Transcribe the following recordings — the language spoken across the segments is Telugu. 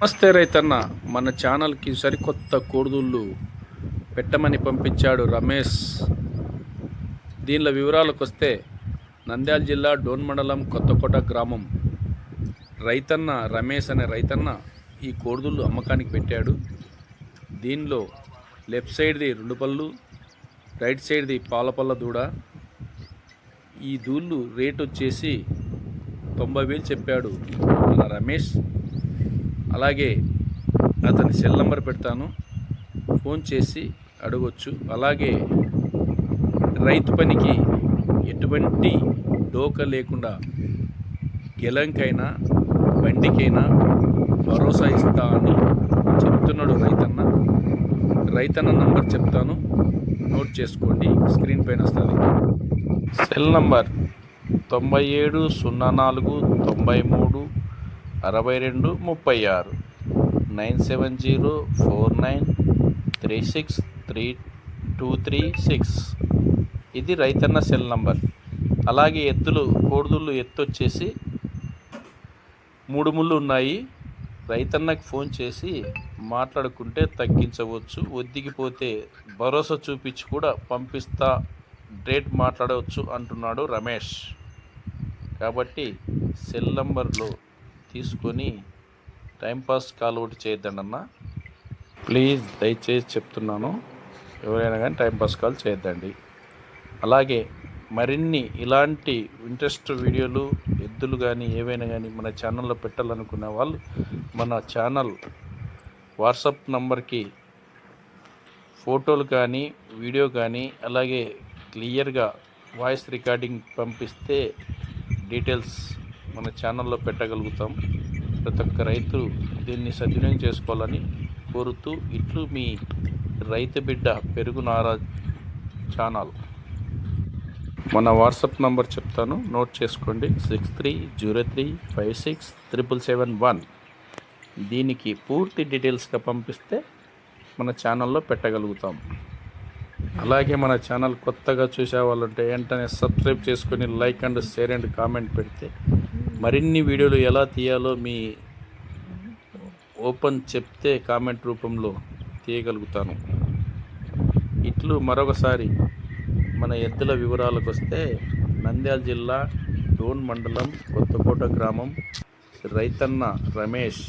నమస్తే రైతన్న. మన ఛానల్కి సరికొత్త కోడుదుళ్ళు పెట్టమని పంపించాడు రమేష్. దీనిలో వివరాలకు వస్తే నంద్యాల జిల్లా డోన్ మండలం కొత్తకోట గ్రామం. రైతన్న రమేష్ అనే రైతన్న ఈ కోడుదుళ్ళు అమ్మకానికి పెట్టాడు. దీనిలో లెఫ్ట్ సైడ్ది రెండు పళ్ళు రైట్ సైడ్ది పాలపల్ల దూడ. ఈ దూళ్ళు రేట్ వచ్చేసి తొంభై వేలు చెప్పాడు మన రమేష్. అలాగే అతని సెల్ నంబర్ పెడతాను. ఫోన్ చేసి అడగొచ్చు. అలాగే రైతు పనికి ఎటువంటి డోక లేకుండా గెలంకైనా బండికైనా భరోసా ఇస్తా అని చెప్తున్నాడు రైతన్న. రైతన్న నంబర్ చెప్తాను. నోట్ చేసుకోండి. స్క్రీన్ పైన వస్తుంది. సెల్ నంబర్ తొంభై ఏడు సున్నా నాలుగు తొంభై మూడు అరవై రెండు ముప్పై ఆరు. Nine seven zero four nine three six three two three six. ఇది రైతన్న సెల్ నంబర్. అలాగే ఎత్తులు కోడుదుళ్ళు ఎత్తు వచ్చేసి మూడు ముళ్ళు ఉన్నాయి. రైతన్నకు ఫోన్ చేసి మాట్లాడుకుంటే తగ్గించవచ్చు. ఒద్దిగిపోతే భరోసా చూపించి కూడా పంపిస్తా డేట్ మాట్లాడవచ్చు అంటున్నాడు రమేష్. కాబట్టి సెల్ నంబర్లో తీసుకొని టైంపాస్ కాల్ ఒకటి చేయొద్దండి అన్న ప్లీజ్ దయచేసి చెప్తున్నాను ఎవరైనా కానీ టైంపాస్ కాల్ చేయొద్దండి. అలాగే మరిన్ని ఇలాంటి ఇంట్రెస్ట్ వీడియోలు ఎద్దులు కానీ ఏవైనా కానీ మన ఛానల్లో పెట్టాలనుకునే వాళ్ళు మన ఛానల్ వాట్సాప్ నంబర్కి ఫోటోలు కానీ వీడియో కానీ అలాగే క్లియర్గా వాయిస్ రికార్డింగ్ పంపిస్తే డీటెయిల్స్ మన ఛానల్లో పెట్టగలుగుతాం. ప్రతి ఒక్క రైతు దీన్ని సద్వినియోగం చేసుకోవాలని కోరుతూ ఇట్లు మీ రైతు బిడ్డ పెరుగునారా ఛానల్. మన వాట్సాప్ నంబర్ చెప్తాను. నోట్ చేసుకోండి. Six three zero three five six triple seven one. దీనికి పూర్తి డీటెయిల్స్గా పంపిస్తే మన ఛానల్లో పెట్టగలుగుతాం. అలాగే మన ఛానల్ కొత్తగా చూసే వాళ్ళంటే వెంటనే సబ్స్క్రైబ్ చేసుకొని like and share and comment పెడితే మరిన్ని వీడియోలు ఎలా తీయాలో మీ ఓపెన్ చెప్తే కామెంట్ రూపంలో తీయగలుగుతాను. ఇట్లు మరొకసారి మన ఎద్దుల వివరాలకు వస్తే నంద్యాల జిల్లా డోన్ మండలం కొత్తకోట గ్రామం రైతన్న రమేష్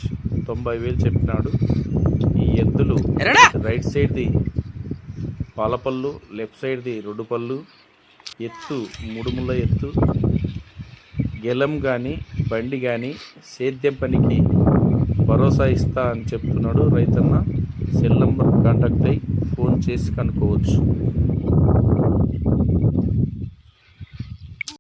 తొంభై వేలు చెప్పినాడు. ఈ ఎద్దులు రైట్ సైడ్ది పాలపళ్ళు లెఫ్ట్ సైడ్ది రెండు పళ్ళు ఎత్తు ముడుముల ఎత్తు గెలం కానీ బండి కానీ సేద్యం పనికి భరోసా ఇస్తా అని చెప్తున్నాడు రైతన్న. సెల్ నంబర్ కాంటాక్ట్ అయ్యి ఫోన్ చేసి కనుక్కోవచ్చు.